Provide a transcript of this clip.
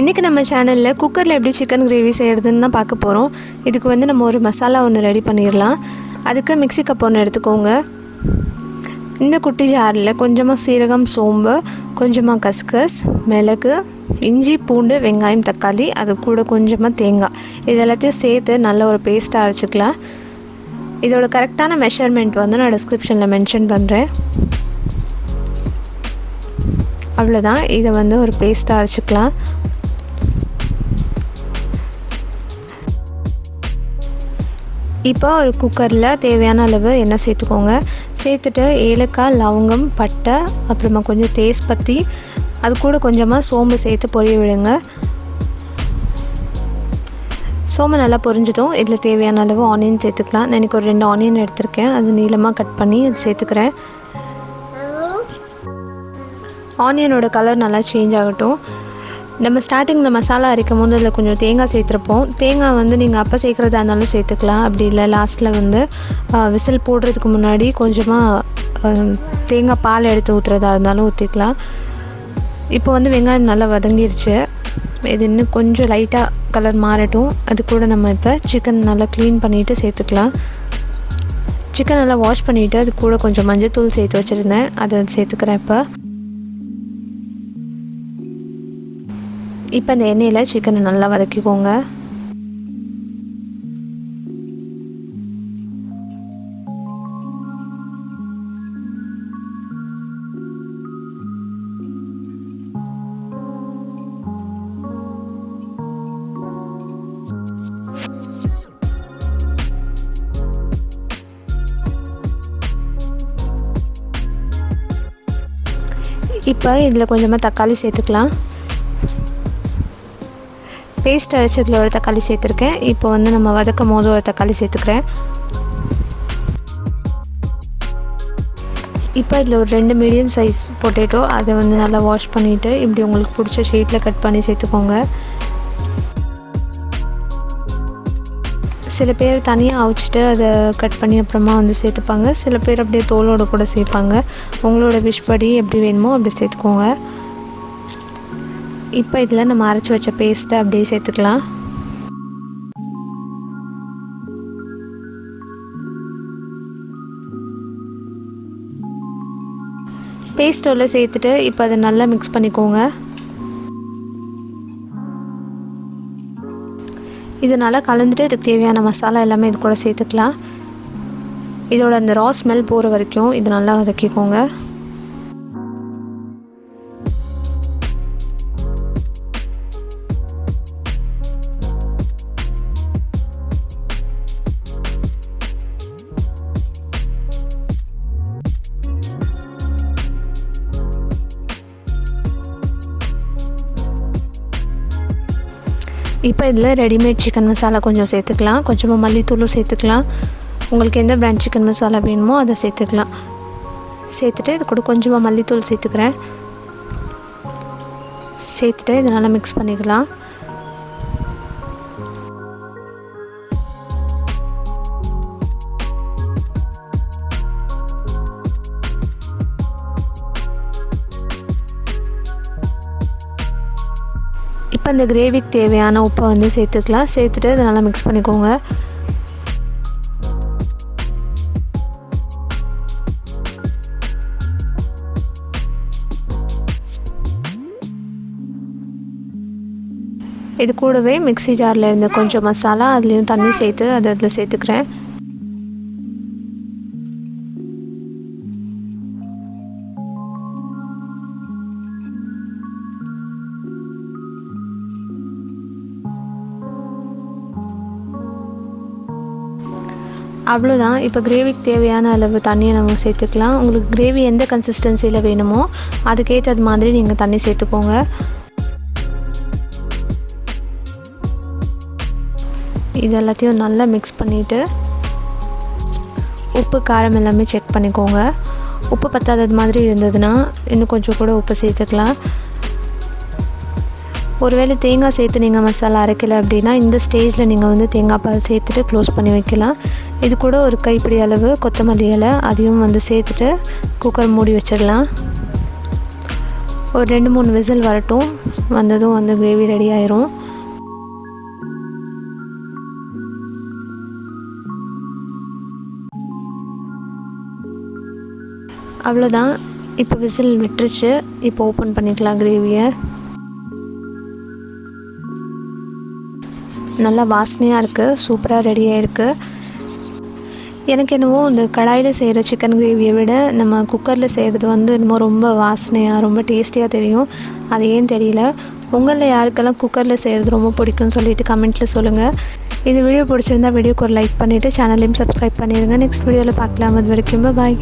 இன்றைக்கி நம்ம சேனலில் குக்கரில் எப்படி சிக்கன் கிரேவி செய்கிறதுன்னு தான் பார்க்க போகிறோம் இதுக்கு வந்து நம்ம ஒரு மசாலா ஒன்று ரெடி பண்ணிடலாம். அதுக்கு மிக்ஸி கப் ஒன்று எடுத்துக்கோங்க. இந்த குட்டி ஜாரில் கொஞ்சமாக சீரகம் சோம்பு கொஞ்சமாக கஸ்கஸ் மிளகு இஞ்சி பூண்டு வெங்காயம் தக்காளி அது கூட கொஞ்சமாக தேங்காய். இது எல்லாத்தையும் சேர்த்து நல்ல ஒரு பேஸ்ட்டாக அரைச்சிக்கலாம். இதோட கரெக்டான மெஷர்மெண்ட் வந்து நான் டிஸ்கிரிப்ஷனில் மென்ஷன் பண்ணுறேன் அவ்வளோதான் இதை வந்து ஒரு பேஸ்ட்டாக அரைச்சிக்கலாம். இப்போ ஒரு குக்கரில் தேவையான அளவு எண்ணெய் சேர்த்துக்கோங்க. சேர்த்துட்டு ஏலக்காய் லவங்கம் பட்டை அப்புறமா கொஞ்சம் தேஸ்பத்தி அது கூட கொஞ்சமாக சோம்பு சேர்த்து பொரிய விடுங்க. சோம்பு நல்லா பொரிஞ்சதும் இதில் தேவையான அளவு ஆனியன் சேர்த்துக்கலாம். நான் எனக்கு ஒரு ரெண்டு ஆனியன் எடுத்திருக்கேன். அது நீளமாக கட் பண்ணி அது சேர்த்துக்கிறேன். ஆனியனோட கலர் நல்லா சேஞ்ச் ஆகட்டும். நம்ம ஸ்டார்டிங்கில் மசாலா அரைக்கும் போது அதில் கொஞ்சம் தேங்காய் சேர்த்துருப்போம். தேங்காய் வந்து நீங்கள் அப்போ சேர்க்குறதா இருந்தாலும் சேர்த்துக்கலாம். அப்படி இல்லை லாஸ்ட்டில் வந்து விசில் போடுறதுக்கு முன்னாடி கொஞ்சமாக தேங்காய் பால் எடுத்து ஊற்றுறதா இருந்தாலும் ஊற்றிக்கலாம் இப்போ வந்து வெங்காயம் நல்லா வதங்கிருச்சு. இது இன்னும் கொஞ்சம் லைட்டாக கலர் மாறட்டும். அது கூட நம்ம இப்போ சிக்கன் நல்லா க்ளீன் பண்ணிவிட்டு சேர்த்துக்கலாம். சிக்கன் நல்லா வாஷ் பண்ணிவிட்டு அது கூட கொஞ்சம் மஞ்சள் தூள் சேர்த்து வச்சுருந்தேன். அதை சேர்த்துக்கிறேன் இப்போ. இப்போ இந்த எண்ணெயில் சிக்கனை நல்லா வதக்கிக்கோங்க. இப்போ இதில் கொஞ்சமாக தக்காளி சேர்த்துக்கலாம். பேஸ்ட் அரைச்சதில் ஒரு தக்காளி சேர்த்துருக்கேன். இப்போ வந்து நம்ம வதக்கும் போது ஒரு தக்காளி சேர்த்துக்கிறேன். இப்போ இதில் ஒரு ரெண்டு மீடியம் சைஸ் பொட்டேட்டோ அதை வந்து நல்லா வாஷ் பண்ணிவிட்டு இப்படி உங்களுக்கு பிடிச்ச ஷேப்பில் கட் பண்ணி சேர்த்துக்கோங்க. சில பேர் தனியாக அவிச்சிட்டு அதை கட் பண்ணி அப்புறமா வந்து சேர்த்துப்பாங்க. சில பேர் அப்படியே தோலோடு கூட சேர்ப்பாங்க. உங்களோட விஷ் படி எப்படி வேணுமோ அப்படி சேர்த்துக்கோங்க. இப்போ இதில் நம்ம அரைச்சி வச்ச பேஸ்ட்டை அப்படியே சேர்த்துக்கலாம். பேஸ்ட்டோட சேர்த்துட்டு இப்போ அதை நல்லா மிக்ஸ் பண்ணிக்கோங்க. இது நல்லா கலந்துட்டு இதுக்கு தேவையான மசாலா எல்லாமே இது கூட சேர்த்துக்கலாம். இதோட அந்த ரா ஸ்மெல் போகிற வரைக்கும் இது நல்லா வதக்கிக்கோங்க. இப்போ இதில் ரெடிமேட் சிக்கன் மசாலா கொஞ்சம் சேர்த்துக்கலாம். கொஞ்சமாக மல்லித்தூளும் சேர்த்துக்கலாம். உங்களுக்கு எந்த பிராண்ட் சிக்கன் மசாலா வேணுமோ அதை சேர்த்துக்கலாம். சேர்த்துட்டு இது கூட கொஞ்சமாக மல்லித்தூள் சேர்த்துக்கிறேன். சேர்த்துட்டு இதை நல்லா மிக்ஸ் பண்ணிக்கலாம். இப்போ இந்த கிரேவிக்கு தேவையான உப்பை வந்து சேர்த்துக்கலாம். சேர்த்துட்டு அதை நல்லா மிக்ஸ் பண்ணிக்கோங்க. இது கூடவே மிக்ஸி ஜாரில் இருந்த கொஞ்சம் மசாலா அதுலேயும் தண்ணி சேர்த்து அதை அதில் சேர்த்துக்கிறேன். அவ்வளோதான் இப்போ கிரேவிக்கு தேவையான அளவு தண்ணியை நம்ம சேர்த்துக்கலாம். உங்களுக்கு கிரேவி எந்த கன்சிஸ்டன்சியில் வேணுமோ அதுக்கேற்றது மாதிரி நீங்கள் தண்ணி சேர்த்துக்கோங்க. இது எல்லாத்தையும் நல்லா மிக்ஸ் பண்ணிவிட்டு உப்பு காரம் எல்லாமே செக் பண்ணிக்கோங்க. உப்பு பத்தாதது மாதிரி இருந்ததுன்னா இன்னும் கொஞ்சம் கூட உப்பு சேர்த்துக்கலாம். ஒருவேளை தேங்காய் சேர்த்து நீங்கள் மசாலா அரைக்கலை அப்படின்னா இந்த ஸ்டேஜில் நீங்கள் வந்து தேங்காய் பால் சேர்த்துட்டு க்ளோஸ் பண்ணி வைக்கலாம். இது கூட ஒரு கைப்பிடி அளவு கொத்தமல்லி இலை அதையும் வந்து சேர்த்துட்டு குக்கர் மூடி வச்சிடலாம். ஒரு ரெண்டு மூணு விசில் வரட்டும். வந்ததும் வந்து கிரேவி ரெடி ஆயிரும். அவ்வளோதான் இப்போ விசில் விட்டுருச்சு. இப்போ ஓப்பன் பண்ணிக்கலாம் கிரேவியை நல்லா வாசனையாக இருக்குது சூப்பராக ரெடியாக இருக்குது எனக்கு என்னவோ இந்த கடாயில் செய்கிற சிக்கன் கிரேவியை விட நம்ம குக்கரில் செய்கிறது வந்து என்னமோ ரொம்ப வாசனையாக ரொம்ப டேஸ்டியாக தெரியும். அது ஏன் தெரியல? உங்களில் யாருக்கெல்லாம் குக்கரில் செய்கிறது ரொம்ப பிடிக்கும்னு சொல்லிட்டு கமெண்ட்டில் சொல்லுங்கள் இது வீடியோ பிடிச்சிருந்தா வீடியோக்கு ஒரு லைக் பண்ணிவிட்டு சேனலையும் சப்ஸ்கிரைப் பண்ணிடுங்க நெக்ஸ்ட் வீடியோவில் பார்க்கலாம். அது வரைக்கும் பாய்